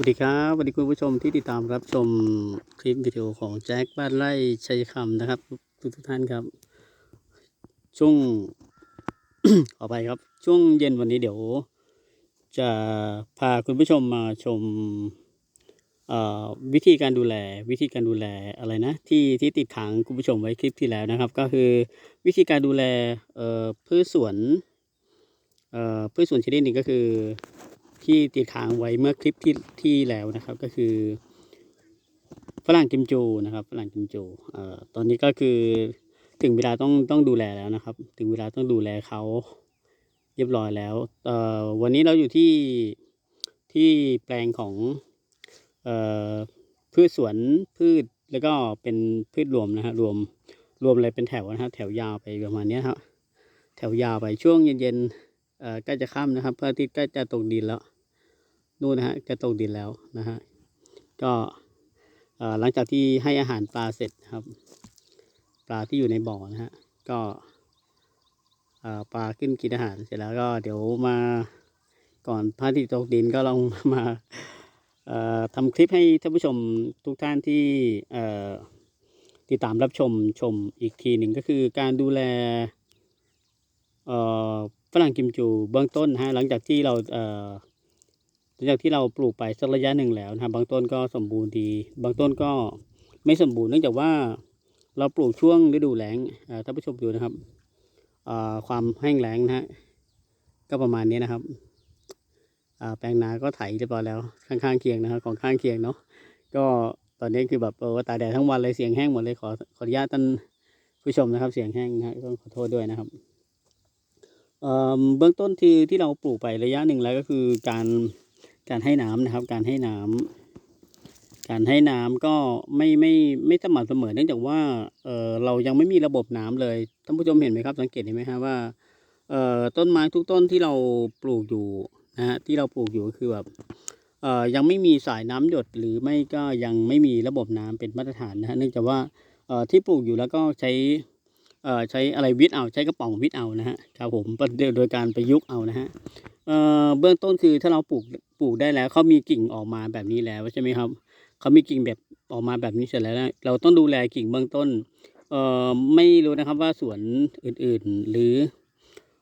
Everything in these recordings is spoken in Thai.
สวัสดีครับสวัสดีคุณผู้ชมที่ติดตามรับชมคลิปวิดีโอของแจ็คบ้านไร่ชัยคำนะครับ ทุกทุกท่านครับ ช่วงขอไปครับ ช่วงเย็นวันนี้เดี๋ยว จะพาคุณผู้ชมมาชมวิธีการดูแลวิธีการดูแลอะไรนะ ที่ที่ติดขังคุณผู้ชมไว้คลิปที่แล้วนะครับ ก็คือวิธีการดูแลพืชสวนพืชสวนชนิดหนึ่งก็คือ ที่ติดค้างไว้เมื่อคลิปที่ที่แล้วนะครับ ก็คือฝรั่งกิมจูนะครับฝรั่งกิมจูเอ่อตอนนี้ก็คือถึงเวลาต้องต้องดูแลแล้วนะครับ ถึงเวลาต้องดูแลเขาเรียบร้อยแล้วเอ่อวันนี้เราอยู่ที่ที่แปลงของเอ่อพืชสวนพืชแล้วก็เป็นพืชรวมนะฮะรวมรวมอะไรเป็นแถวนะฮะแถวยาวไปประมาณนี้ครับแถวยาวไปช่วงเย็นๆเอ่อใกล้จะค่ำนะครับพระอาทิตย์ใกล้จะตกดินแล้ว นู่นนะฮะจะตกดินแล้วนะฮะก็หลังจากที่ให้อาหารปลาเสร็จครับ ปลาที่อยู่ในบ่อนะฮะก็ปลาขึ้นกินอาหารเสร็จแล้วก็เดี๋ยวมาก่อนพระอาทิตย์ตกดินก็ลองมาเอ่อทำคลิปให้ท่านผู้ชมทุกท่านที่ติดตามรับชมชมอีกทีหนึ่งก็คือการดูแลฝรั่งกิมจูเบื้องต้นนะฮะหลังจากที่เรา หลังจากที่เราปลูกไปสักระยะหนึ่งแล้วนะครับบางต้นก็สมบูรณ์ดี บางต้นก็ไม่สมบูรณ์เนื่องจากว่าเราปลูกช่วงฤดูแล้งอ่าท่านผู้ชมดูนะครับความแห้งแล้งนะฮะก็ประมาณนี้นะครับแปลงนาก็ไถเรียบร้อยแล้วข้างๆเคียงนะครับของข้างเคียงเนาะก็ตอนนี้คือแบบเออตากแดดทั้งวันเลยเสียงแห้งหมดเลยขอขออนุญาตท่านผู้ชมนะครับ เสียงแห้งนะต้องขอโทษด้วยนะครับเเบื้องต้นที่ที่เราปลูกไประยะหนึ่งแล้วก็คือการ การให้น้ำนะครับ การให้น้ำการให้น้ำก็ไม่ไม่ไม่สม่ำเสมอเนื่องจากว่าเออเรายังไม่มีระบบน้ำเลยท่านผู้ชมเห็นไหมครับ สังเกตเห็นไหมฮะว่าเอ่อต้นไม้ทุกต้นที่เราปลูกอยู่นะฮะที่เราปลูกอยู่ก็คือแบบเอ่อยังไม่มีสายน้ำหยดหรือไม่ก็ยังไม่มีระบบน้ำเป็นมาตรฐานนะฮะเนื่องจากว่าเอ่อที่ปลูกอยู่แล้วก็ใช้เอ่อใช้อะไรวิทเอาใช้กระป๋องวิทเอานะฮะครับผมโดยการประยุกต์เอานะฮะ เอ่อเบื้องต้นคือถ้าเราปลูกปลูกได้แล้วเขามีกิ่งออกมาแบบนี้แล้วใช่ไหมครับเขามีกิ่งแบบออกมาแบบนี้เสร็จแล้วนะเราต้องดูแลกิ่งเบื้องต้นเอ่อไม่รู้นะครับว่าสวนอื่นๆ หรือ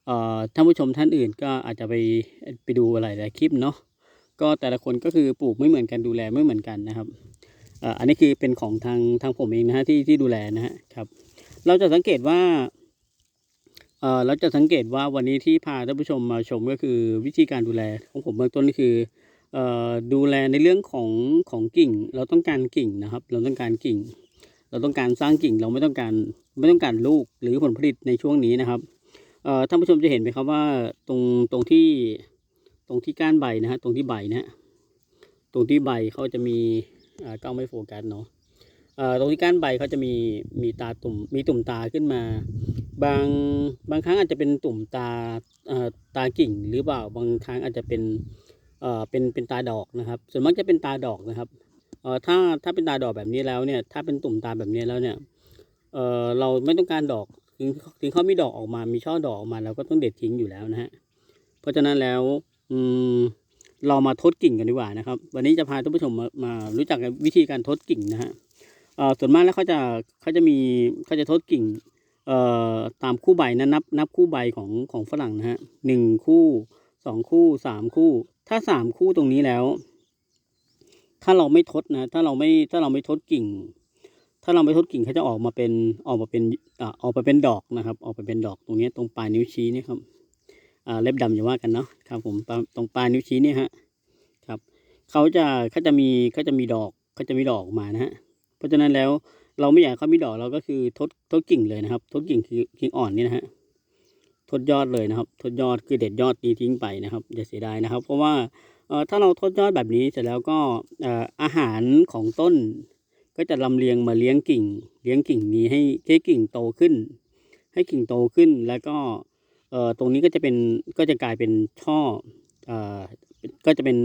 เอ่อท่านผู้ชมท่านอื่นก็อาจจะไปไปดูอะไรหลายคลิปเนาะก็แต่ละคนก็คือปลูกไม่เหมือนกันดูแลไม่เหมือนกันนะครับเอ่ออันนี้คือเป็นของทางทางผมเองนะฮะที่ที่ดูแลนะฮะครับ เราจะสังเกตว่า เออเราจะสังเกตว่าวันนี้ที่พาท่านผู้ชมมาชมก็คือวิธีการดูแลของผมเบื้องต้นก็คือเออดูแลในเรื่องของของกิ่ง เราต้องการกิ่งนะครับ เราต้องการกิ่ง เราต้องการสร้างกิ่งเราไม่ต้องการไม่ต้องการลูกหรือผลผลิตในช่วงนี้นะครับเออท่านผู้ชมจะเห็นไหมครับว่าตรงตรงที่ตรงที่ก้านใบนะฮะตรงที่ใบนะฮะตรงที่ใบเขาจะมีอ่ากล้องไม่โฟกัสเนาะ ตรงที่ก้านใบเขาจะมีมีตาตุ่มมีตุ่มตาขึ้นมา บางบางครั้งอาจจะเป็นตุ่มตาตากิ่งหรือเปล่าบางครั้งอาจจะเป็นเป็นเป็นตาดอกนะครับ ส่วนมากจะเป็นตาดอกนะครับถ้าถ้าเป็นตาดอกแบบนี้แล้วเนี่ยถ้าเป็นตุ่มตาแบบนี้แล้วเนี่ยเเราไม่ต้องการดอกถึงถึงเขามีดอกออกมา มีช่อดอกออกมาเราก็ต้องเด็ดทิ้งอยู่แล้วนะฮะเพราะฉะนั้นแล้วอืมเรามาทดกิ่งกันดีกว่านะครับ วันนี้จะพาท่านผู้ชมมามารู้จักวิธีการทดกิ่งนะฮะ ส่วนมากแล้วเขาจะเขาจะมีเขาจะทดกิ่งตามคู่ใบนะนับนับคู่ใบของของฝรั่งนะฮะหนึ่งคู่สองคู่สามคู่ ถ้าสามคู่ตรงนี้แล้ว ถ้าเราไม่ทดนะ ถ้าเราไม่ถ้าเราไม่ทดกิ่ง ถ้าเราไม่ทดกิ่งเขาจะออกมาเป็นออกมาเป็นอ่าออกมาเป็นดอกนะครับ ออกไปเป็นดอกตรงนี้ตรงปลายนิ้วชี้นี่ครับอ่าเล็บดำอย่าว่ากันเนาะครับผมตรงตรงปลายนิ้วชี้นี่ฮะครับเขาจะเขาจะมีเขาจะมีดอกเขาจะมีดอกออกมานะฮะ เพราะฉะนั้นแล้วเราไม่อยากเขามีดอกเราก็คือทดทดกิ่งเลยนะครับ ทดกิ่งคือกิ่งอ่อนนี่นะฮะทดยอดเลยนะครับ ทดยอดคือเด็ดยอดนี้ทิ้งไปนะครับอย่าเสียดายนะครับ เพราะว่าถ้าเราทดยอดแบบนี้เสร็จแล้วก็อาหารของต้น ก็จะลำเลียงมาเลี้ยงกิ่ง เลี้ยงกิ่งนี้ให้ให้กิ่งโตขึ้น ให้กิ่งโตขึ้นแล้วก็ตรงนี้ก็จะเป็นก็จะกลายเป็นช่ออก็จะเป็น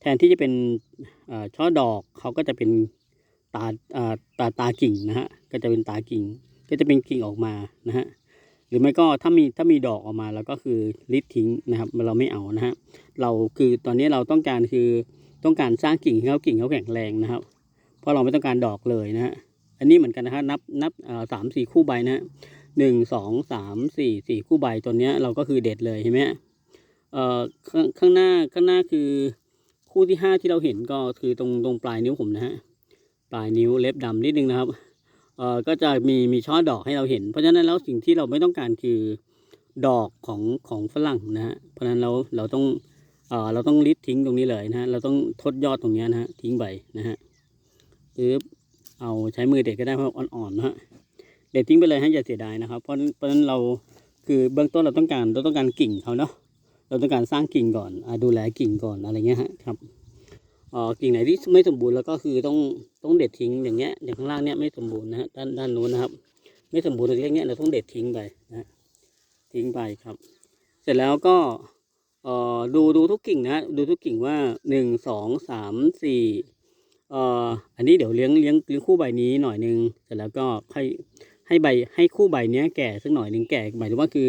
แทนที่จะเป็นช่อดอกเขาก็จะเป็น ตาตาตากิ่งนะฮะก็จะเป็นตากิ่ง ก็จะเป็นกิ่งออกมานะฮะหรือไม่ก็ถ้ามีถ้ามีดอกออกมาเราก็คือริดทิ้งนะครับเราไม่เอานะฮะเราคือตอนนี้เราต้องการคือต้องการสร้างกิ่งให้เขากิ่งเขาแข็งแรงนะครับเพราะเราไม่ต้องการดอกเลยนะฮะอันนี้เหมือนกันนะฮะนับนับสามสี่คู่ใบนะฮะหนึ่งสองสามสี่สี่คู่ใบตัวเนี้ยเราก็คือเด็ดเลยเห็นไหมเอ่อข้างข้างหน้าข้างหน้าคือคู่ที่ห้าที่เราเห็นก็คือตรงตรงปลายนิ้วผมนะฮะ ปลายนิ้วเล็บดำนิดนึงนะครับเอ่อก็จะมีมีช่อดอกให้เราเห็น เพราะฉะนั้นแล้วสิ่งที่เราไม่ต้องการคือดอกของของฝรั่งนะฮะเพราะฉะนั้นเราเราต้องเอ่อเราต้องลิดทิ้งตรงนี้เลยนะฮะเราต้องทดยอดตรงนี้นะฮะทิ้งไปนะฮะปึ๊บเอาใช้มือเด็ดก็ได้เพราะอ่อนๆนะฮะเด็ดทิ้งไปเลยฮะอย่าเสียดายนะครับเพราะเพราะฉะนั้นเราคือเบื้องต้นเราต้องการเราต้องการกิ่งเขาเนาะเราต้องการสร้างกิ่งก่อนอดูแลกิ่งก่อนอะไรเงี้ยฮะครับเอ่อกิ่งไหนที่ไม่สมบูรณ์แล้วก็คือต้อง ต้องเด็ดทิ้งอย่างเงี้ยอย่างข้างล่างเนี้ยไม่สมบูรณ์นะฮะด้านด้านนู้นนะครับ ไม่สมบูรณ์ตรงนี้ยเราต้องเด็ดทิ้งไปนะทิ้งไปครับ เสร็จแล้วก็เอ่อดูดูทุกกิ่งนะดูทุกกิ่งว่าหนึ่งสองสามสี่เอ่ออันนี้เดี๋ยวเลี้ยงเลี้ยงเลี้ยงคู่ใบนี้หน่อยหนึ่งเสร็จแล้วก็ให้ให้ใบให้คู่ใบเนี้ยแก่สักหน่อยหนึ่งแก่หมายถึงว่าคือ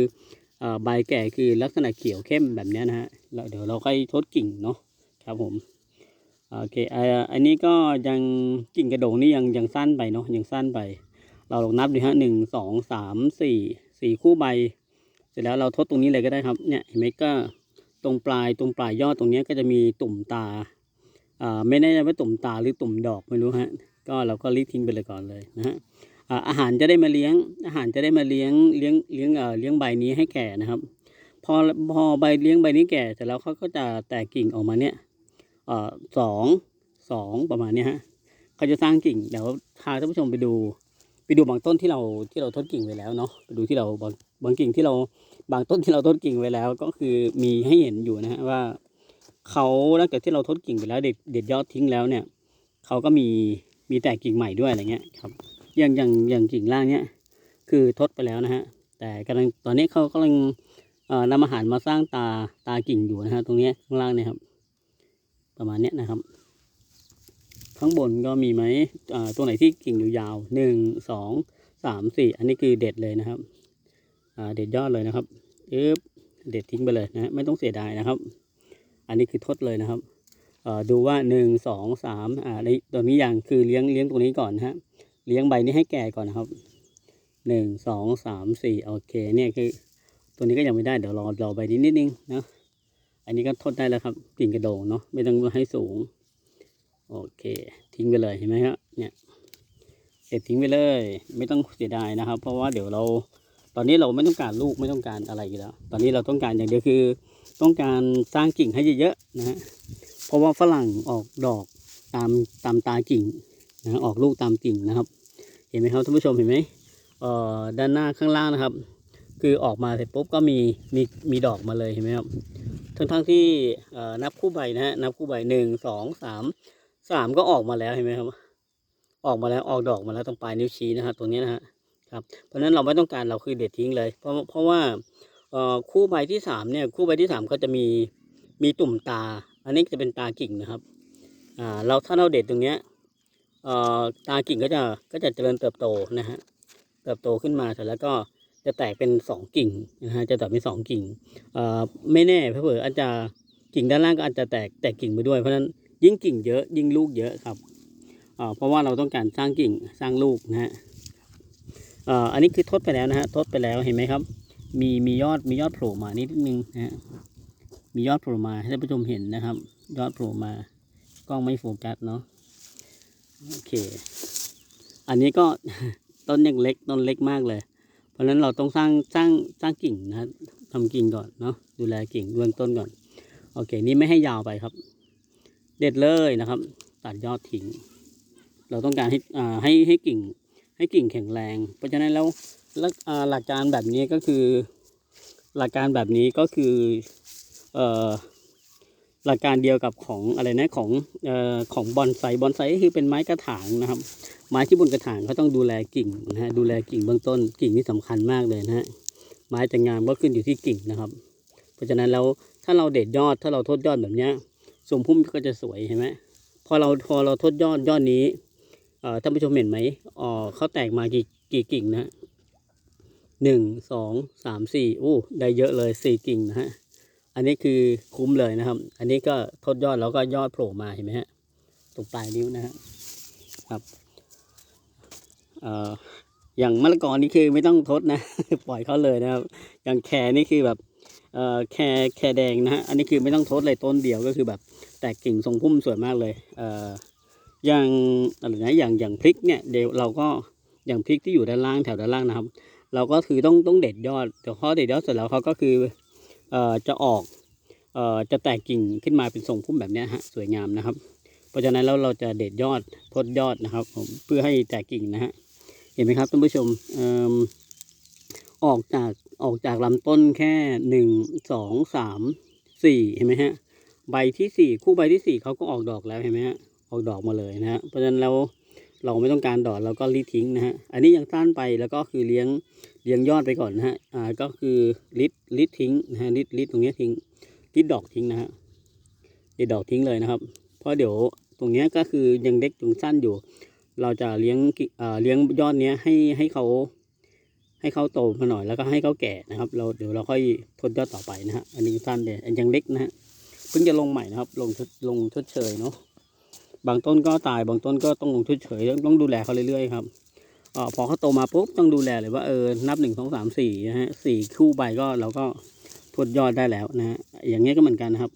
เอ่อใบแก่คือลักษณะเขียวเข้มแบบเนี้ยนะฮะแล้วเดี๋ยวเราค่อยทดกิ่งเนาะครับผม โอเคอ่าอันนี้ก็ยังกิ่งกระโดงนี่ยังยังสั้นไปเนาะยังสั้นไป เราลองนับดูฮะหนึ่งสองสามสี่สี่คู่ใบ เสร็จแล้วเราทดตรงนี้เลยก็ได้ครับเนี่ยเห็นไหมก็ตรงปลายตรงปลายยอดตรงนี้ก็จะมีตุ่มตาอ่าไม่แน่ใจว่าตุ่มตาหรือตุ่มดอกไม่รู้ฮะก็เราก็รีบทิ้งไปเลยก่อนเลยนะฮะอาหารจะได้มาเลี้ยง อาหารจะได้มาเลี้ยงเลี้ยงเลี้ยงเอ่อเลี้ยงใบนี้ให้แก่นะครับ พอพอใบเลี้ยงใบนี้แก่เสร็จแล้วเขาก็จะแตกกิ่งออกมาเนี่ย สองสองประมาณนี้ฮะเขาจะสร้างกิ่งเดี๋ยวพาท่านผู้ชมไปดูไปดูบางต้นที่เราที่เราทดกิ่งไว้แล้วเนาะไปดูที่เราบางบางกิ่งที่เราบางต้นที่เราทดกิ่งไว้แล้ว ก็คือมีให้เห็นอยู่นะฮะว่าเขาหลังจากที่เราทดกิ่งไปแล้วเด็ดเด็ดยอดทิ้งแล้วเนี่ยเขาก็มีมีแตกกิ่งใหม่ด้วยอะไรเงี้ยครับอย่างอย่างอย่างกิ่งล่างเนี้ยคือทดไปแล้วนะฮะแต่กำลังตอนนี้เขากำลังนำอาหารมาสร้างตาตากิ่งอยู่นะฮะตรงนี้ข้างล่างเนี่ยครับ ประมาณเนี้ยนะครับ ข้างบนก็มีไหมอ่าตัวไหนที่กิ่งอยู่ยาวหนึ่งสองสามสี่อันนี้คือเด็ดเลยนะครับอ่าเด็ดยอดเลยนะครับอึ๊บเด็ดทิ้งไปเลยนะฮะไม่ต้องเสียดายนะครับ อันนี้คือทดเลยนะครับเอ่อดูว่าหนึ่งสองสามอ่าในตัวนี้อย่างคือเลี้ยงเลี้ยงตรงนี้ก่อนนะฮะเลี้ยงใบนี้ให้แก่ก่อนนะครับหนึ่งสองสามสี่โอเคเนี่ยคือตัวนี้ก็ยังไม่ได้เดี๋ยวรอรอใบนี้นิดนึงนะ อันนี้ก็ทดได้แล้วครับกิ่งกระโดงเนาะไม่ต้องให้สูง โอเค ทิ้งไปเลยเห็นไหมครับเนี่ยเสร็จทิ้งไปเลย ไม่ต้องเสียดายนะครับ เพราะว่าเดี๋ยวเรา ตอนนี้เราไม่ต้องการลูกไม่ต้องการอะไรอยู่แล้ว ตอนนี้เราต้องการอย่างเดียวคือ ต้องการสร้างกิ่งให้เยอะๆนะฮะเพราะว่าฝรั่งออกดอกตามตามตากิ่งนะฮะออกลูกตามกิ่งนะครับ เห็นไหมครับท่านผู้ชมเห็นไหมเอ่อด้านหน้าข้างล่างนะครับ คือออกมาเสร็จปุ๊บก็มีมีมีดอกมาเลยเห็นไหมครับ ทั้งทั้งที่นับคู่ใบนะฮะนับคู่ใบหนึ่งสองสามสามก็ออกมาแล้วเห็นไหมครับ ออกมาแล้วออกดอกมาแล้วตรงปลายนิ้วชี้นะครับตรงนี้นะฮะครับเพราะฉะนั้นเราไม่ต้องการเราคือเด็ดทิ้งเลย เพราะเพราะว่าคู่ใบที่สามเนี่ยคู่ใบที่สามก็จะมีมีตุ่มตา อันนี้จะเป็นตากิ่งนะครับเราถ้าเราเด็ดตรงเนี้ยตากิ่งก็จะก็จะเจริญเติบโตนะฮะเติบโตขึ้นมาเสร็จแล้วก็ จะแตกเป็นสองกิ่งนะฮะจะแตกเป็นสองกิ่งอ่อไม่แน่เผื่อๆอาจจะกิ่งด้านล่างก็อาจจะแตกแตกกิ่งไปด้วยเพราะฉะนั้นยิ่งกิ่งเยอะยิ่งลูกเยอะครับเอ่อเพราะว่าเราต้องการสร้างกิ่งสร้างลูกนะฮะอ่ออันนี้คือทดไปแล้วนะฮะทดไปแล้วเห็นไหมครับ มีมียอดมียอดโผล่มานิดนึงนะฮะมียอดโผล่มาให้ท่านผู้ชมเห็นนะครับ ยอดโผล่มากล้องไม่โฟกัสเนาะโอเค อันนี้ก็ต้นยังเล็กต้นเล็กมากเลย ราะฉะนั้นเราต้องสร้างสร้างสร้างกิ่งนะฮะทำกิ่งก่อนเนาะดูแลกิ่งเบื้องต้นก่อน โอเค นี่ไม่ให้ยาวไปครับ เด็ดเลยนะครับ ตัดยอดทิ้งเราต้องการให้อ่าให้ให้กิ่ง ให้กิ่งแข็งแรง เพราะฉะนั้นแล้วลักหลักการแบบนี้ก็คือ หลักการแบบนี้ก็คือเอ่อ หลักการเดียวกับของอะไรนะของเอ่อของบอนไซบอนไซก็คือเป็นไม้กระถางนะครับ ไม้ที่บนกระถางเขาต้องดูแลกิ่งนะฮะดูแลกิ่งเบื้องต้นกิ่งนี่สำคัญมากเลยนะฮะไม้จะงามก็ขึ้นอยู่ที่กิ่งนะครับ เพราะฉะนั้นแล้วถ้าเราเด็ดยอดถ้าเราทดยอดแบบเนี้ยทรงพุ่มก็จะสวยเห็นไหมพอเราพอเราทดยอดยอดนี้เอ่อท่านผู้ชมเห็นไหมอ๋อเขาแตกมากี่กี่กิ่งนะหนึ่งสองสามสี่โอ้ได้เยอะเลยสี่กิ่งนะฮะ อันนี้คือคุ้มเลยนะครับ อันนี้ก็ทดยอดแล้วก็ยอดโผล่มาเห็นไหมฮะ ตรงปลายนิ้วนะฮะครับเอ่ออย่างมะละกอนี่คือไม่ต้องทดนะ ปล่อยเขาเลยนะครับ อย่างแครนี่คือแบบแครแครแดงนะฮะ อันนี้คือไม่ต้องทดเลยต้นเดียวก็คือแบบแตกกิ่งทรงพุ่มสวยมากเลยเออย่างอะไรนะอย่างอย่างพริกเนี่ยเดี๋ยวเราก็อย่างพริกที่อยู่ด้านล่างแถวด้านล่างนะครับ เราก็คือต้องต้องเด็ดยอดเดี๋ยวพอเด็ดยอดเสร็จแล้วเขาก็คือ จะออกออจะแตกกิ่งขึ้นมาเป็นทรงพุ่มแบบนี้ฮะสวยงามนะครับ เพราะฉะนั้นแล้วเราจะเด็ดยอดพดยอดนะครับผมเพื่อให้แตกกิ่งนะฮะเห็นไหมครับท่านผู้ชมเอ่มออกจากออกจากลำต้นแค่หนึ่งสองสามสี่เห็นไหมฮะใบที่สี่คู่ใบที่สี่เขาก็ออกดอกแล้วเห็นไหมฮะออกดอกมาเลยนะฮะเพราะฉะนั้นแล้ว เราไม่ต้องการดอกเราก็รีดทิ้งนะฮะ อันนี้ยังสั้นไปแล้วก็คือเลี้ยงเลี้ยงยอดไปก่อนนะฮะ อ่าก็คือลิดลิดทิ้งนะฮะลิดลิดตรงเนี้ยทิ้งลิดดอกทิ้งนะฮะลิดดอกทิ้งเลยนะครับ เพราะเดี๋ยวตรงเนี้ยก็คือยังเล็กยังสั้นอยู่ เราจะเลี้ยงอ่าเลี้ยงยอดเนี้ยให้ให้เขาให้เขาโตมาหน่อยแล้วก็ให้เขาแก่นะครับ เราเดี๋ยวเราค่อยทดยอดต่อไปนะฮะ อันนี้สั้นเลยอันยังเล็กนะฮะ เพิ่งจะลงใหม่นะครับ ลงชดลงชดเชยเนาะ บางต้นก็ตายบางต้นก็ต้องลงเฉยต้องดูแลเขาเรื่อยๆครับออพอเขาโตมาปุ๊บต้องดูแลเลยว่าเออนับหนึ่งสองสามสี่นะฮะสี่คู่ใบก็เราก็ทดยอดได้แล้วนะฮะอย่างเงี้ยก็เหมือนกันนะครับ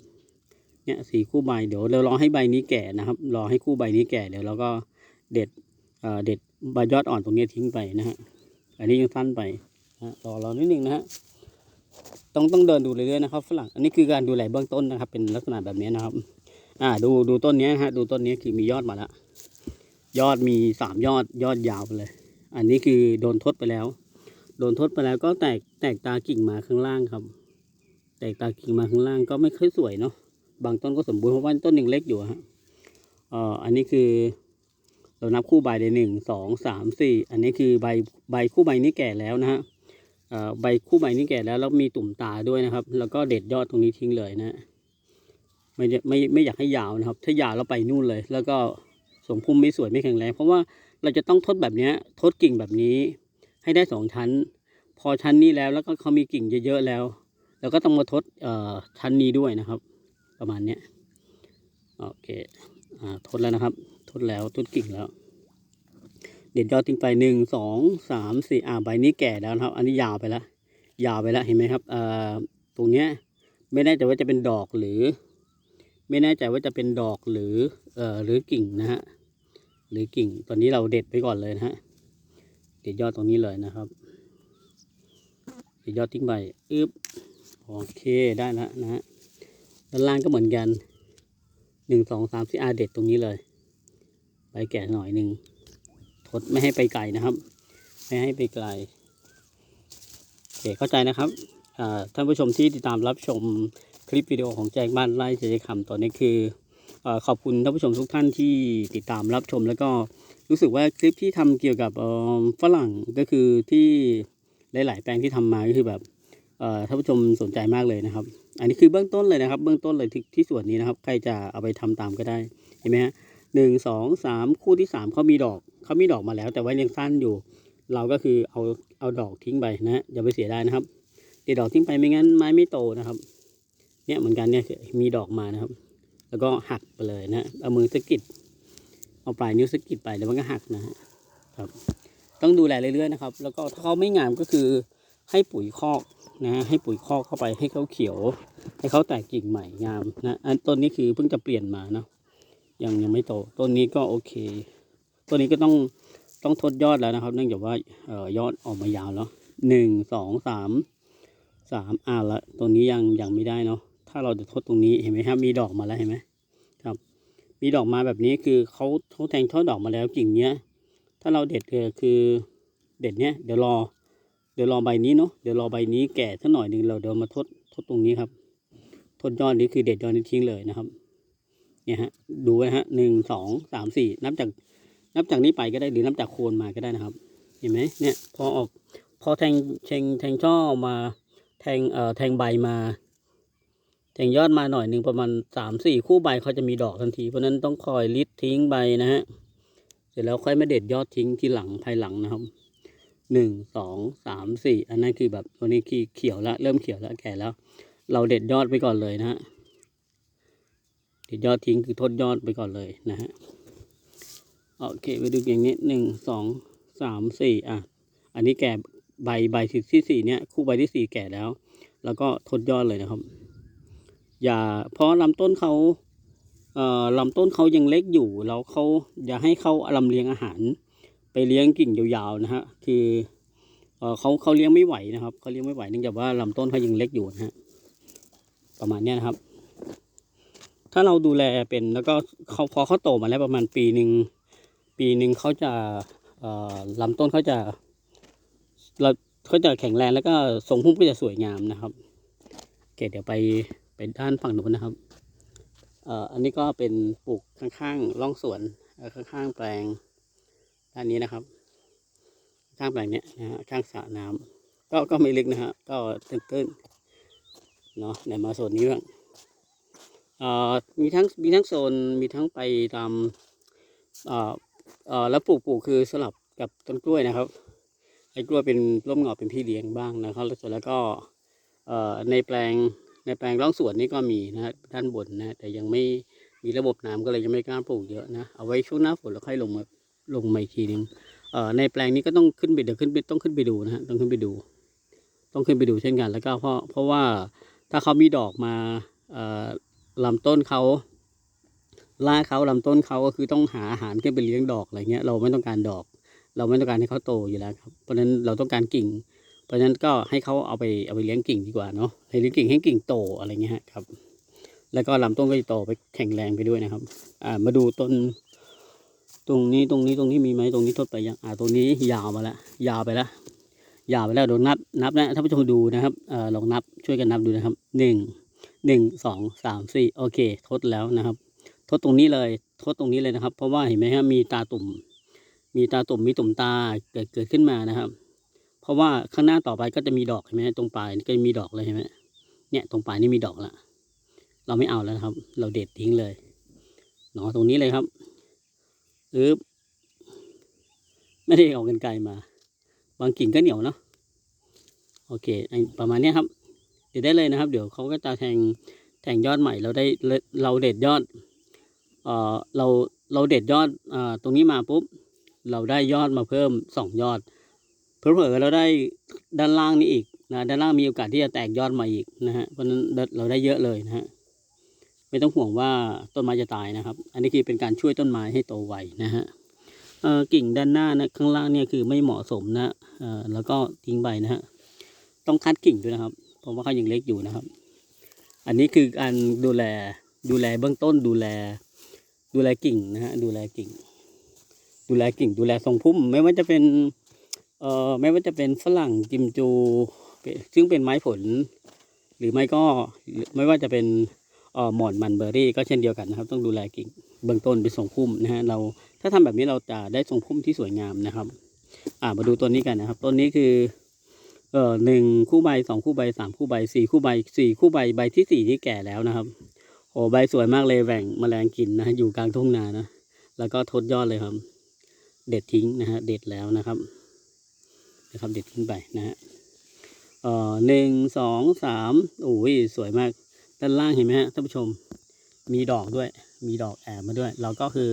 เนี่ยสี่คู่ใบเดี๋ยวเรารอให้ใบนี้แก่นะครับ รอให้คู่ใบนี้แก่เดี๋ยวเราก็เด็ดเอ่อเด็ดใบยอดอ่อนตรงนี้ทิ้งไปนะฮะอันนี้ยังสั้นไปนะรอรอนิดนึงนะฮะต้องต้องเดินดูเรื่อยๆนะครับฝรั่งอันนี้คือการดูแลเบื้องต้นนะครับ เป็นลักษณะแบบนี้นะครับ อ่าดูดูต้นนี้ฮะ ดูต้นนี้คือมียอดมาแล้วยอดมีสามยอดยอดยาวไปเลย อันนี้คือโดนทดไปแล้ว โดนทดไปแล้วก็แตกแตกตากิ่งมาข้างล่างครับ แตกตากิ่งมาข้างล่างก็ไม่ค่อยสวยเนาะบางต้นก็สมบูรณ์เพราะว่าต้นยังเล็กอยู่ฮะเอ่ออันนี้คือ เรานับคู่ใบได้หนึ่งสองสามสี่อันนี้คือใบใบคู่ใบนี้แก่แล้วนะฮะอ่อใบคู่ใบนี้แก่แล้วแล้วมีตุ่มตาด้วยนะครับ แล้วก็เด็ดยอดตรงนี้ทิ้งเลยนะฮะ ไม่ไม่ไม่อยากให้ยาวนะครับ ถ้ายาวแล้วไปนู่นเลย แล้วก็สมพุ่มไม่สวยไม่แข็งแรง เพราะว่าเราจะต้องทดแบบนี้ทดกิ่งแบบนี้ ให้ได้สองชั้น พอชั้นนี้แล้วแล้วก็เขามีกิ่งเยอะๆแล้ว แล้วก็ต้องมาทดเอ่อชั้นนี้ด้วยนะครับ ประมาณนี้โอเคอ่าทดแล้วนะครับ ทดแล้วทดกิ่งแล้ว เด็ดยอดทิ้งไปหนึ่งสองสามสี่อ่าใบนี้แก่แล้วนะครับ อันนี้ยาวไปแล้วยาวไปแล้วเห็นไหมครับอ่อตรงเนี้ยไม่แน่ใจว่าจะเป็นดอกหรือ ไม่แน่ใจว่าจะเป็นดอกหรือเอ่อหรือกิ่งนะฮะหรือกิ่งตอนนี้เราเด็ดไปก่อนเลยนะฮะเด็ดยอดตรงนี้เลยนะครับเด็ดยอดทิ้งไปอึบโอเคได้แล้วนะฮะด้านล่างก็เหมือนกันหนึ่งสองสามสี่อาเด็ดตรงนี้เลยใบแก่หน่อยหนึ่งทดไม่ให้ไปไกลนะครับ ไม่ให้ไปไกลโอเคเข้าใจนะครับท่านผู้ชมที่ติดตามรับชม คลิปวิดีโอของแจงบ้านไร่เจริญคำตอนนี้คืออขอบคุณท่านผู้ชมทุกท่านที่ติดตามรับชม แล้วก็รู้สึกว่าคลิปที่ทำเกี่ยวกับฝรั่งก็คือที่หลาย ๆ แปลงที่ทำมาก็คือแบบท่านผู้ชมสนใจมากเลยนะครับ อันนี้คือเบื้องต้นเลยนะครับ เบื้องต้นเลยที่ที่ส่วนนี้นะครับ ใครจะเอาไปทำตามก็ได้เห็นไหมฮะหนึ่งสองสามคู่ที่สามเขามีดอกเขามีดอกมาแล้ว แต่ว่ายังสั้นอยู่ เราก็คือเอาเอาดอกทิ้งไปนะฮะอย่าไปเสียดายนะครับเด็ดดอกทิ้งไปไม่งั้นไม้ไม่โตนะครับ เนี่ยเหมือนกันเนี่ยมีดอกมานะครับ แล้วก็หักไปเลยนะเอามือสะกิดเอาปลายนิ้วสะกิดไปแล้วมันก็หักนะฮะครับ ต้องดูแลเรื่อยๆนะครับ แล้วก็ถ้าเขาไม่งามก็คือให้ปุ๋ยคอกนะให้ปุ๋ยคอกเข้าไปให้เขาเขียว ให้เขาแตกกิ่งใหม่งามนะอันต้นนี้คือเพิ่งจะเปลี่ยนมาเนาะยังยังไม่โตต้นนี้ก็โอเคต้นนี้ก็ต้องต้องทดยอดแล้วนะครับ เนื่องจากว่าเอ่อยอดออกมายาวแล้วหนึ่งสองสามสามอ่าละตัวนี้ยังยังไม่ได้เนาะ ถ้าเราจะทดตรงนี้เห็นไหมครับ มีดอกมาแล้วเห็นไหมครับ มีดอกมาแบบนี้คือเขาเขาแทงช่อดอกมาแล้วกิ่งเนี้ย ถ้าเราเด็ดคือเด็ดเนี้ยเดี๋ยวรอ เดี๋ยวรอใบนี้เนาะเดี๋ยวรอใบนี้แก่สักหน่อยหนึ่งเราเดี๋ยวมาทดทดตรงนี้ครับ ทดยอดนี้คือเด็ดยอดนี้ทิ้งเลยนะครับเนี่ยฮะดูไว้ฮะหนึ่งสองสามสี่นับจากนับจากนี้ไปก็ได้หรือนับจากโคนมาก็ได้นะครับ เห็นไหมเนี่ยพอออกพอแทงแทงแทงช่อมาแทงเอ่อแทงใบมา แทงยอดมาหน่อยหนึ่งประมาณสามสี่คู่ใบเขาจะมีดอกทันทีเพราะนั้นต้องคอยลิดทิ้งใบนะฮะเสร็จแล้วค่อยมาเด็ดยอดทิ้งทีหลังภายหลังนะครับหนึ่งสองสามสี่อันนั้นคือแบบตัวนี้คือเขียวแล้วเริ่มเขียวแล้วแก่แล้ว เราเด็ดยอดไปก่อนเลยนะฮะเด็ดยอดทิ้งคือทดยอดไปก่อนเลยนะฮะโอเคไปดูอย่างนี้หนึ่งสองสามสี่อะ อันนี้แก่ใบใบที่ที่สี่เนี่ยคู่ใบที่สี่แก่แล้ว แล้วก็ทดยอดเลยนะครับ อย่าเพราะลำต้นเขาเอ่อลำต้นเขายังเล็กอยู่แล้วเขาอย่าให้เขาลำเลียงอาหาร ไปเลี้ยงกิ่งยาวๆนะฮะคือเอ่อเขาเขาเลี้ยงไม่ไหวนะครับเขาเลี้ยงไม่ไหวเนื่องจากว่าลำต้นเขายังเล็กอยู่นะฮะประมาณนี้นะครับ ถ้าเราดูแลเป็นแล้วก็เขาพอเขาโตมาแล้วประมาณปีหนึ่งปีหนึ่งเขาจะเอ่อลำต้นเขาจะเราเขาจะแข็งแรงแล้วก็ทรงพุ่มก็จะสวยงามนะครับโอเคเดี๋ยวไป ไปด้านฝั่งนู้นนะครับอันนี้ก็เป็นปลูกข้างๆร่องสวนข้างๆแปลงด้านนี้นะครับ ข้างแปลงเนี้ยนะฮะข้างสระน้ำก็ก็ไม่ลึกนะฮะก็ตื้นๆเนาะไหนมาโซนนี้บ้างมีทั้งมีทั้งโซนมีทั้งไปตามแล้วปลูกปลูกคือสลับกับต้นกล้วยนะครับไอ้กล้วยเป็นร่มเงาเป็นพี่เลี้ยงบ้างนะครับแล้วเสร็จแล้วก็ในแปลง ในแปลงร่องสวนนี่ก็มีนะฮะด้านบนนะแต่ยังไม่มีระบบน้ำก็เลยยังไม่กล้าปลูกเยอะนะเอาไว้ช่วงหน้าฝนแล้วค่อยลงมาลงมาอีกทีหนึงเอ่อในแปลงนี้ก็ต้องขึ้นไปเดี๋ยวขึ้นไปต้องขึ้นไปดูนะฮะต้องขึ้นไปดู ต้องขึ้นไปดูเช่นกันแล้วก็เพราะเพราะว่าถ้าเขามีดอกมาเอ่อลำต้นเขาล่าเขาลำต้นเขาก็คือต้องหาอาหารขึ้นไปเลี้ยงดอกอะไรเงี้ยเราไม่ต้องการดอก เราไม่ต้องการให้เขาโตอยู่แล้วครับเพราะฉะนั้นเราต้องการกิ่ง เพราะฉะนั้นก็ให้เขาเอาไปเอาไปเลี้ยงกิ่งดีกว่าเนาะให้เลี้ยงกิ่งให้กิ่งโตอะไรเงี้ยครับ แล้วก็ลำต้นก็จะโตไปแข็งแรงไปด้วยนะครับ อ่ามาดูต้น ตรงนี้ตรงนี้ตรงนี้มีไหมตรงนี้ทดไปยังอ่าตรงนี้ยาวมาแล้วยาวไปแล้วยาวไปแล้วเดี๋ยวนับนับนะท่านผู้ชมดูนะครับเอ่อลองนับช่วยกันนับดูนะครับหนึ่งหนึ่งสองสามสี่โอเค ทดแล้วนะครับ ทดตรงนี้เลยทดตรงนี้เลยนะครับ เพราะว่าเห็นไหมครับมีตาตุ่ม มีตาตุ่มมีตุ่มตาเกิดเกิดขึ้นมานะครับ เพราะว่าข้างหน้าต่อไปก็จะมีดอกเห็นไหมตรงปลายก็จะมีดอกเลยเห็นไหมเนี่ยตรงปลายนี่มีดอกละเราไม่เอาแล้วครับ เราเด็ดทิ้งเลยเนาะตรงนี้เลยครับอึบไม่ได้เอากันไกลมา บางกิ่งก็เหนียวเนาะโอเคประมาณนี้ครับ เดี๋ยวได้เลยนะครับ เดี๋ยวเขาก็จะแทงแทงยอดใหม่เราได้เราเด็ดยอดเออเราเราเด็ดยอดอ่าตรงนี้มาปุ๊บ เราได้ยอดมาเพิ่มสองยอด เผลอเราได้ด้านล่างนี้อีกนะด้านล่างมีโอกาสที่จะแตกยอดมาอีกนะฮะเพราะนั้นเราได้เยอะเลยนะฮะไม่ต้องห่วงว่าต้นไม้จะตายนะครับ อันนี้คือเป็นการช่วยต้นไม้ให้โตไวนะฮะกิ่งด้านหน้านะข้างล่างเนี่ยคือไม่เหมาะสมนะแล้วก็ทิ้งไปนะฮะต้องคัดกิ่งด้วยนะครับ เพราะว่าเขายังเล็กอยู่นะครับ อันนี้คือการดูแลดูแลเบื้องต้นดูแล ดูแลกิ่งนะฮะดูแลกิ่ง ดูแลกิ่งดูแลทรงพุ่มไม่ว่าจะเป็น เอ่อไม่ว่าจะเป็นฝรั่งกิมจู ซึ่งเป็นไม้ผล หรือไม่ก็ไม่ว่าจะเป็นเอ่อหมอนมันเบอร์รี่ ก็เช่นเดียวกันนะครับ ต้องดูแลกิ่งเบื้องต้นเป็นทรงพุ่มนะฮะเราถ้าทำแบบนี้เราจะได้ทรงพุ่มที่สวยงามนะครับ อ่ามาดูต้นนี้กันนะครับต้นนี้คือเอ่อหนึ่งคู่ใบสองคู่ใบสามคู่ใบสี่คู่ใบสี่คู่ใบใบที่สี่ที่แก่แล้วนะครับโอ้ใบสวยมากเลยแหว่งแมลงกินนะอยู่กลางทุ่งนานะแล้วก็ทดยอดเลยครับ เด็ดทิ้งนะฮะเด็ดแล้วนะครับ นะครับเด็ดทิ้งไปนะฮะเอ่อหนึ่งสองสามโอ้ยสวยมาก ด้านล่างเห็นไหมฮะท่านผู้ชมมีดอกด้วย มีดอกแอบมาด้วย เราก็คือ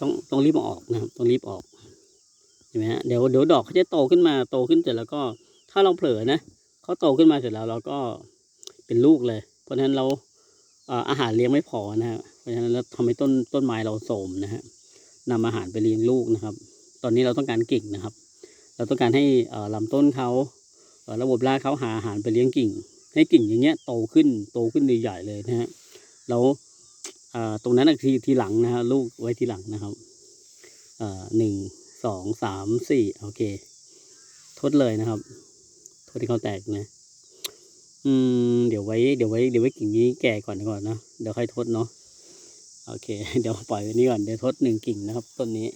ต้องต้องรีบออกนะครับต้องรีบออกเห็นไหมฮะเดี๋ยวเดี๋ยวดอกเขาจะโตขึ้นมาโตขึ้นเสร็จแล้วก็ถ้าเราเผลอนะเขาโตขึ้นมาเสร็จแล้วเราก็เป็นลูกเลย เพราะฉะนั้นเราอาหารเลี้ยงไม่พอนะฮะเพราะฉะนั้นเราทำให้ต้นต้นไม้เราโทรมนะฮะนำอาหารไปเลี้ยงลูกนะครับ ตอนนี้เราต้องการกิ่งนะครับ เราต้องการให้เอ่อลำต้นเขาระบบรากเขาหาอาหารไปเลี้ยงกิ่ง ให้กิ่งอย่างเงี้ยโตขึ้นโตขึ้นใหญ่ๆเลยนะฮะแล้วอ่าตรงนั้นทีทีหลังนะฮะลูกไว้ทีหลังนะครับหนึ่งสองสามสี่โอเค ทดเลยนะครับ ทดที่เขาแตกนะอืมเดี๋ยวไว้เดี๋ยวไว้เดี๋ยวไว้กิ่งนี้แก่ก่อนก่อนนะเดี๋ยวค่อยทดเนาะโอเค เดี๋ยวปล่อยไว้นี้ก่อนเดี๋ยวทดหนึ่งกิ่งนะครับต้นนี้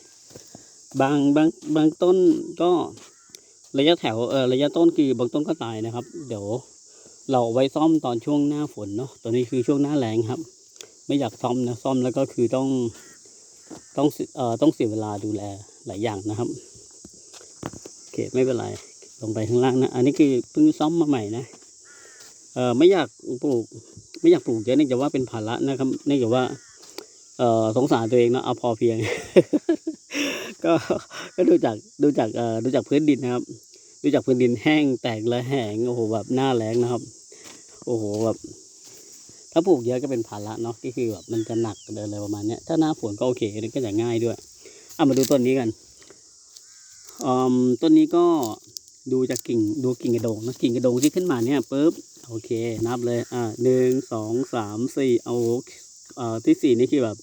บางบางบางต้นก็ระยะแถวเออระยะต้นคือบางต้นก็ตายนะครับ เดี๋ยวเราเอาไว้ซ่อมตอนช่วงหน้าฝนเนาะตอนนี้คือช่วงหน้าแรงครับ ไม่อยากซ่อมนะซ่อมแล้วก็คือต้องต้องเอ่อต้องเสียเวลาดูแลหลายอย่างนะครับโอเคไม่เป็นไรลงไปข้างล่างนะอันนี้คือเพิ่งซ่อมมาใหม่นะเอ่อไม่อยากปลูก ไม่อยากปลูกเยอะเนื่องจากว่าเป็นภาระนะครับเนื่องจากว่าเอ่อสงสารตัวเองนะเอาพอเพียง ก็ก็ดูจากดูจากเอ่อดูจากพื้นดินนะครับ ดูจากพื้นดินแห้งแตกและแห้งโอ้โหแบบหน้าแล้งนะครับ โอ้โหแบบถ้าปลูกเยอะก็เป็นภาระเนาะก็คือแบบมันจะหนักอะไรประมาณเนี้ยถ้าหน้าฝนก็โอเคมันก็จะง่ายด้วยเอามาดูต้นนี้กันอืมต้นนี้ก็ดูจากกิ่งดูกิ่งกระโดงนะกิ่งกระโดงที่ขึ้นมาเนี่ยปุ๊บโอเค นับเลย อ่าหนึ่งสองสามสี่เอาเอ่อที่สี่นี่คือแบบ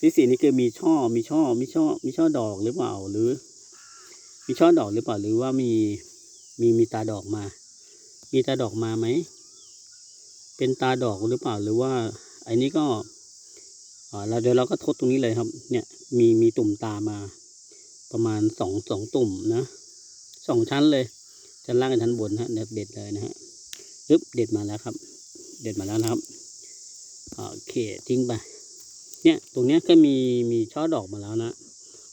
ที่สี่นี่คือมีช่อมีช่อมีช่อมีช่อดอกหรือเปล่าหรือ มีช่อดอกหรือเปล่าหรือว่ามีมีมีตาดอกมา มีตาดอกมาไหมเป็นตาดอกหรือเปล่าหรือว่าไอ้นี้ก็เราเดี๋ยวเราก็ทดตรงนี้เลยครับ เนี่ยมีมีตุ่มตามา ประมาณสองสองตุ่มนะสองชั้นเลยชั้นล่างกับชั้นบนฮะเด็ดเด็ดเลยนะฮะปึ๊บเด็ดมาแล้วครับ เด็ดมาแล้วนะครับโอเคทิ้งไป เนี่ยตรงเนี้ยก็มีมีช่อดอกมาแล้วนะ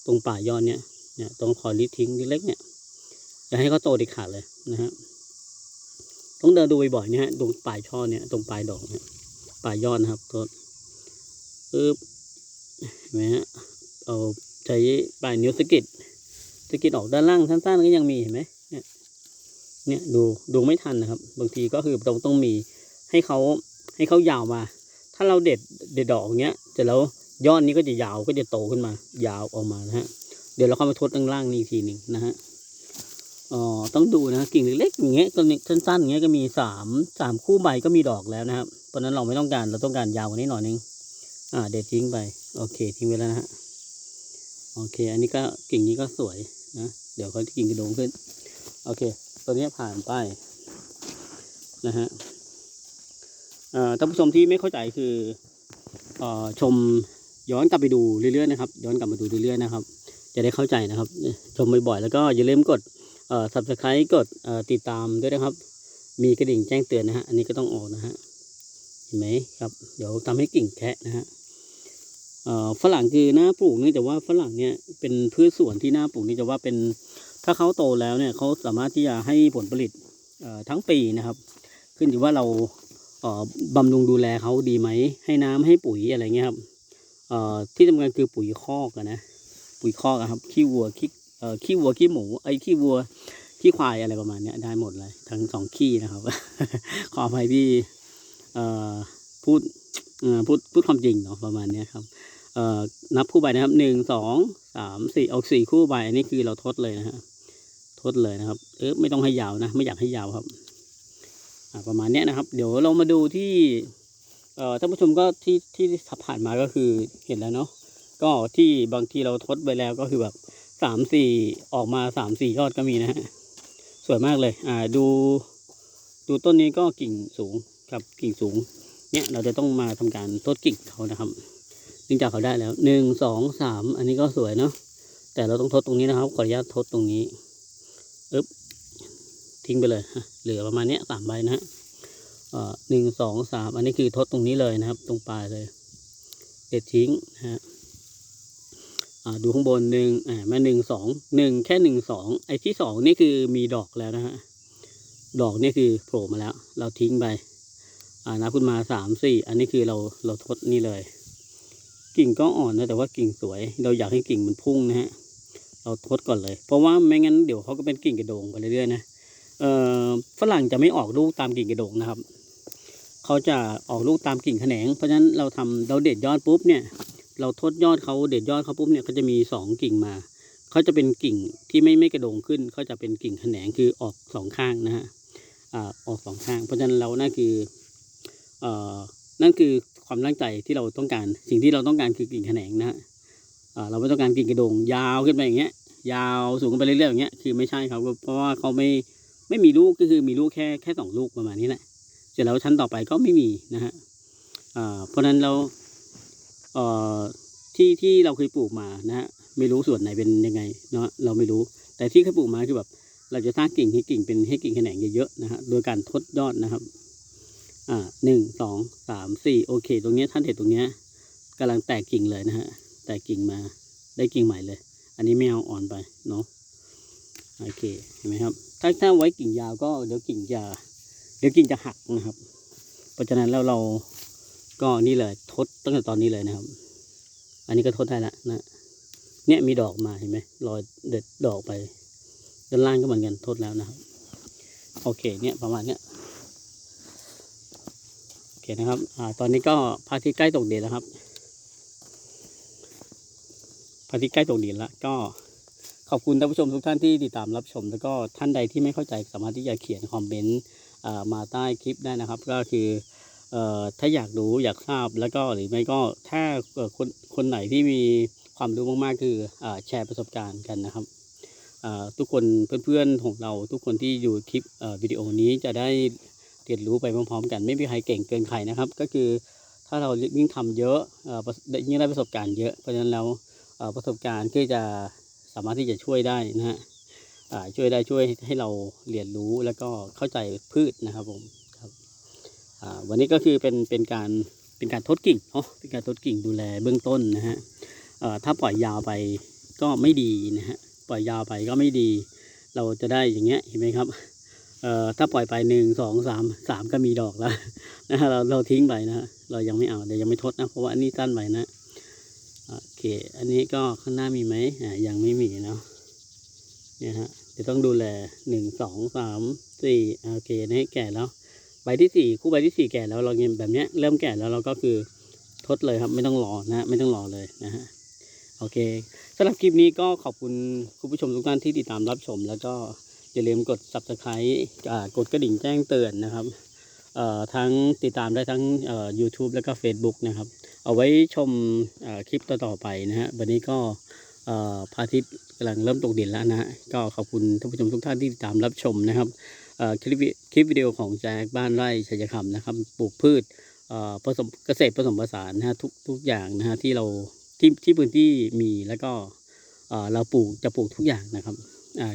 ตรงป่ายอดเนี่ยเนี่ยตรงคอลิทิ้งเล็กเนี่ยอย่าให้เขาโตเด็ดขาดเลยนะฮะต้องเดินดูบ่อยๆเนี่ยฮะตรงปลายช่อเนี่ยตรงปลายดอกเนี่ยปลายยอดนะครับตัวปึ๊บเห็นไหมฮะเอาใช้ปลายนิ้วสกิดสกิดออกด้านล่างสั้นๆก็ยังมีเห็นไหมเนี่ยเนี่ยดูดูไม่ทันนะครับ บางทีก็คือต้องต้องมีให้เขาให้เขายาวมา ถ้าเราเด็ดเด็ดดอกอย่างเงี้ยเสร็จแล้วยอดนี้ก็จะยาวก็จะโตขึ้นมา ยาวออกมานะฮะ เดี๋ยวเราเข้ามาทดข้งล่างนี่อีกทีหนึ่งนะฮะอ๋อต้องดูนะกิ่งเล็กๆอย่างเงี้ยก็สั้นๆอย่างเงี้ยก็มีสามสามคู่ใบก็มีดอกแล้วนะครับเพราะนั้นเราไม่ต้องการเราต้องการยาวกว่านี้หน่อยนึงอ่า เด็ดทิ้งไป โอเค ทิ้งไปแล้วนะฮะโอเค อันนี้ก็กิ่งนี้ก็สวยนะเดี๋ยวเขาจะกิ่งกระโดงขึ้น โอเค ตัวนี้ผ่านไปนะฮะ ท่านผู้ชมที่ไม่เข้าใจคืออชมย้อนกลับไปดูเรื่อยๆนะครับ ย้อนกลับมาดูเรื่อยๆนะครับ จะได้เข้าใจนะครับ ชมบ่อยๆแล้วก็อย่าลืมกด subscribe กดติดตามด้วยนะครับ มีกระดิ่งแจ้งเตือนนะฮะอันนี้ก็ต้องออกนะฮะเห็นไหมครับ เดี๋ยวทำให้กิ่งแคะนะฮะฝรั่งคือหน้าปลูกเนื่องจากว่าฝรั่งเนี่ยเป็นพืชสวนที่หน้าปลูกนี่จะว่าเป็นถ้าเขาโตแล้วเนี่ยเขาสามารถที่จะให้ผลผลิตทั้งปีนะครับ ขึ้นอยู่ว่าเรา บำรุงดูแลเขาดีไหม ให้น้ำให้ปุ๋ยอะไรเงี้ยครับที่สำคัญคือปุ๋ยคอกนะปุ๋ยคอกครับขี้วัวขี้ขี้วัวขี้หมูไอ้ขี้วัวขี้ควายอะไรประมาณเนี้ยได้หมดเลย ทั้งสองขี้นะครับ ขออภัยพี่พูดพูดพูดความจริงเนาะประมาณเนี้ยครับนับคู่ใบนะครับหนึ่งสองสามสี่เอาสี่คู่ใบอันนี้คือเราทดเลยนะฮะทดเลยนะครับ เออไม่ต้องให้ยาวนะ ไม่อยากให้ยาวครับ ประมาณนี้นะครับ เดี๋ยวเรามาดูที่เอ่อท่านผู้ชมก็ที่ที่ผ่านมาก็คือเห็นแล้วเนาะก็ที่บางทีเราทดไปแล้วก็คือแบบสามสี่ออกมาสามสี่ยอดก็มีนะฮะสวยมากเลยอ่าดู ดูต้นนี้ก็กิ่งสูงครับกิ่งสูงเนี่ยเราจะต้องมาทำการทดกิ่งเขานะครับเนื่องจากเขาได้แล้วหนึ่งสองสามอันนี้ก็สวยเนาะแต่เราต้องทดตรงนี้นะครับขออนุญาตทดตรงนี้อึ๊บ ทิ้งไปเลยเหลือประมาณเนี้ยสามใบนะฮะหนึ่งสองสามอันนี้คือทดตรงนี้เลยนะครับ ตรงปลายเลยเด็ดทิ้งนะฮะดูข้างบนหนึ่งอ่ามาหนึ่งสองหนึ่งแค่หนึ่งสองไอ้ที่สองนี่คือมีดอกแล้วนะฮะดอกนี่คือโผล่มาแล้ว เราทิ้งไปอ่านับขึ้นมาสามสี่อันนี้คือเราเราทดนี่เลย กิ่งก็อ่อนนะแต่ว่ากิ่งสวย เราอยากให้กิ่งมันพุ่งนะฮะเราทดก่อนเลย เพราะว่าไม่งั้นเดี๋ยวเขาก็เป็นกิ่งกระโดงไปเรื่อยๆนะ ฝรั่งจะไม่ออกลูกตามกิ่งกระโดงนะครับ เขาจะออกลูกตามกิ่งแขนง เพราะฉะนั้นเราทำเราเด็ดยอดปุ๊บเนี่ย เราทดยอดเขาเด็ดยอดเขาปุ๊บเนี่ยเขาจะมีสองกิ่งมา เขาจะเป็นกิ่งที่ไม่ไม่กระโดงขึ้น เขาจะเป็นกิ่งแขนงคือออกสองข้างนะฮะออกสองข้าง เพราะฉะนั้นเรานั่นคือเอ่อนั่นคือความตั้งใจที่เราต้องการ สิ่งที่เราต้องการคือกิ่งแขนงนะฮะเราไม่ต้องการกิ่งกระโดงยาวขึ้นไปอย่างเงี้ย ยาวสูงขึ้นไปเรื่อยๆอย่างเงี้ย คือไม่ใช่ครับ เพราะว่าเขาไม่ ไม่มีลูกก็คือมีลูกแค่แค่สองลูกประมาณนี้แหละเสร็จแล้วชั้นต่อไปก็ไม่มีนะฮะเพราะนั้นเราเที่ที่เราเคยปลูกมานะฮะไม่รู้ส่วนไหนเป็นยังไงเนาะเราไม่รู้ แต่ที่เคยปลูกมาคือแบบเราจะสร้างกิ่งให้กิ่งเป็นให้กิ่งแขนงเยอะๆนะฮะโดยการทดยอดนะครับ อ่าหนึ่งสองสามสี่โอเค ตรงนี้ท่านเห็นตรงเนี้ยกำลังแตกกิ่งเลยนะฮะแตกกิ่งมาได้กิ่งใหม่เลย อันนี้ไม่เอาอ่อนไปเนาะ โอเคเห็นไหมครับ ถ้าถ้าไว้กิ่งยาวก็เดี๋ยวกิ่งจะเดี๋ยวกิ่งจะหักนะครับ เพราะฉะนั้นแล้วเราก็นี่เลยทดตั้งแต่ตอนนี้เลยนะครับ อันนี้ก็ทดได้ล้วนะเนี่ยมีดอกมาเห็นไหมรอยเด็ดดอกไปด้านล่างก็เหมือนกันทดแล้วนะครับโอเคเนี่ยประมาณเนี้ยโอเคนะครับอ่าตอนนี้ก็พระอาทิตย์ใกล้ตกดินแล้วครับพระอาทิตย์ใกล้ตกดินแล้วก็ ขอบคุณท่านผู้ชมทุกท่านที่ติดตามรับชม แล้วก็ท่านใดที่ไม่เข้าใจสามารถที่จะเขียนคอมเมนต์มาใต้คลิปได้นะครับ ก็คืออถ้าอยากรู้อยากทราบแล้วก็หรือไม่ก็ถ้าคนคนไหนที่มีความรู้มากๆ คืออแชร์ประสบการณ์กันนะครับทุกคนเพื่อนๆของเราทุกคนที่อยู่คลิปวิดีโอนี้จะได้เรียนรู้ไปพร้อมๆ กันไม่มีใครเก่งเกินใครนะครับ ก็คือถ้าเรายิ่งทำเยอะอะยิ่งได้ประสบการณ์เยอะเพราะฉะนั้นแล้วเอ่อประสบการณ์ก็จะามารถที่จะช่วยได้นะฮะช่วยได้ช่วยให้เราเรียนรู้แล้วก็เข้าใจพืชนะครับผมครับวันนี้ก็คือเป็นเป็นการเป็นการทดกิ่งเนาะเป็นการทดกิ่งดูแลเบื้องต้นนะฮะถ้าปล่อยยาวไปก็ไม่ดีนะฮะปล่อยยาวไปก็ไม่ดี เราจะได้อย่างเงี้ยเห็นไหมครับถ้าปล่อยไปหนึ่งสองสามสามก็มีดอกแล้วนะฮะเราเราทิ้งไปนะฮะเรายังไม่เอาเดี๋ยวยังไม่ทดนะเพราะว่าอันนี้ตั้นไปนะ โอเค อันนี้ก็ข้างหน้ามีไหมอ่ายังไม่มีเนาะเนี่ยฮะเดี๋ยวต้องดูแลหนึ่งสองสามสี่โอเคนี่แก่แล้วใบที่สี่คู่ใบที่สี่แก่แล้วเราเงี้ยแบบเนี้ยเริ่มแก่แล้วเราก็คือทดเลยครับ ไม่ต้องรอนะฮะไม่ต้องรอเลยนะฮะโอเคสำหรับคลิปนี้ก็ขอบคุณคุณผู้ชมทุกท่านที่ติดตามรับชม แล้วก็อย่าลืมกด subscribe กดกระดิ่งแจ้งเตือนนะครับทั้งติดตามได้ทั้ง YouTube แล้วก็ Facebook นะครับ เอาไว้ชมคลิปต่อๆไปนะฮะวันนี้ก็พระอาทิตย์กำลังเริ่มตกดินแล้วนะฮะก็ขอบคุณท่านผู้ชมทุกท่านที่ติดตามรับชมนะครับคลิปวิคลิปวิดีโอของแจ็คบ้านไร่ชัยคำนะครับปลูกพืชเอ่อผสมเกษตรผสมผสานนะฮะทุกทุกอย่างนะฮะที่เราที่ที่พื้นที่มีแล้วก็เราปลูกจะปลูกทุกอย่างนะครับ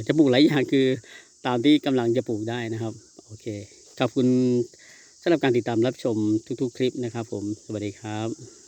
จะปลูกหลายอย่างคือตามที่กำลังจะปลูกได้นะครับโอเคขอบคุณสำหรับการติดตามรับชมทุกๆ คลิปนะครับผมสวัสดีครับ